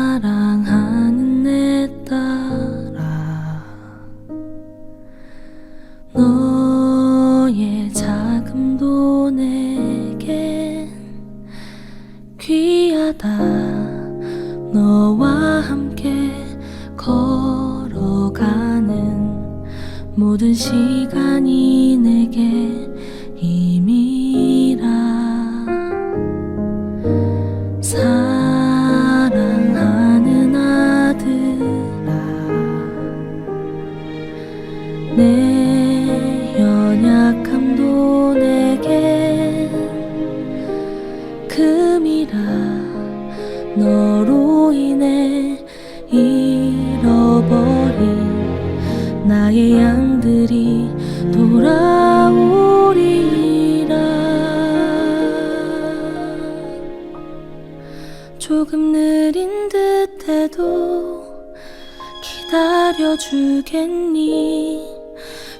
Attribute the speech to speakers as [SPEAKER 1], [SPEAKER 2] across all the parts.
[SPEAKER 1] 사랑하는 내 딸아 너의 자금도 내겐 귀하다. 너와 함께 시간이 내 조금 느린 듯해도 기다려주겠니?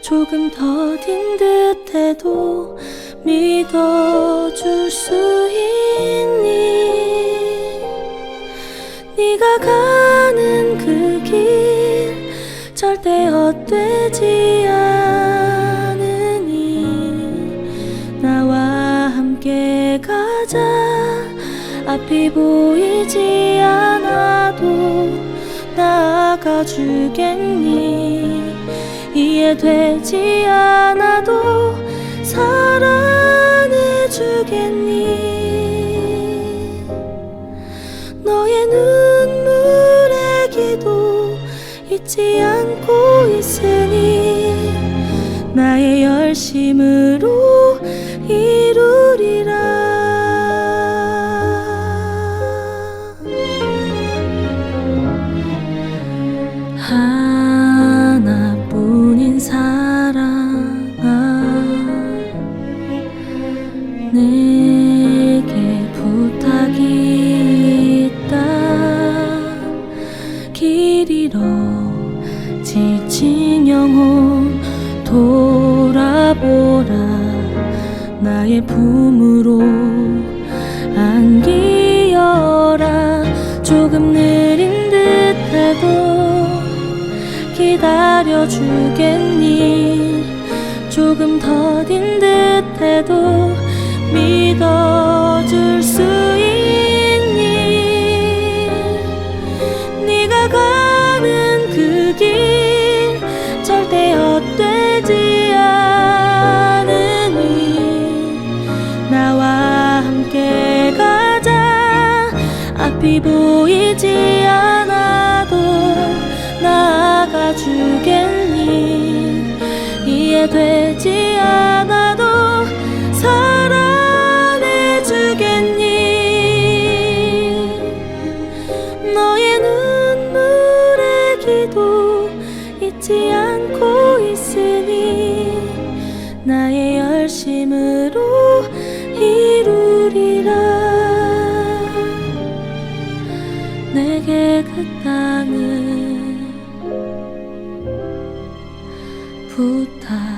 [SPEAKER 1] 조금 더딘 듯해도 믿어줄 수 있니? 네가 가는 그 길 절대 헛되지 않으니 나와 함께 가자 앞이 보이지 않아도 나아가 주겠니? 이해되지 않아도 사랑해 주겠니? 너의 눈물의 기도 잊지 않고 있으니 나의 열심으 돌아보라. 나의 품으로 안기어라. 조금 느린 듯해도 기다려 주겠니? 조금 더딘 듯해도 믿어줄 수 기도 잊지 않고 있으니 나의 열심으로 이루리라. 내게 그 땅을 부탁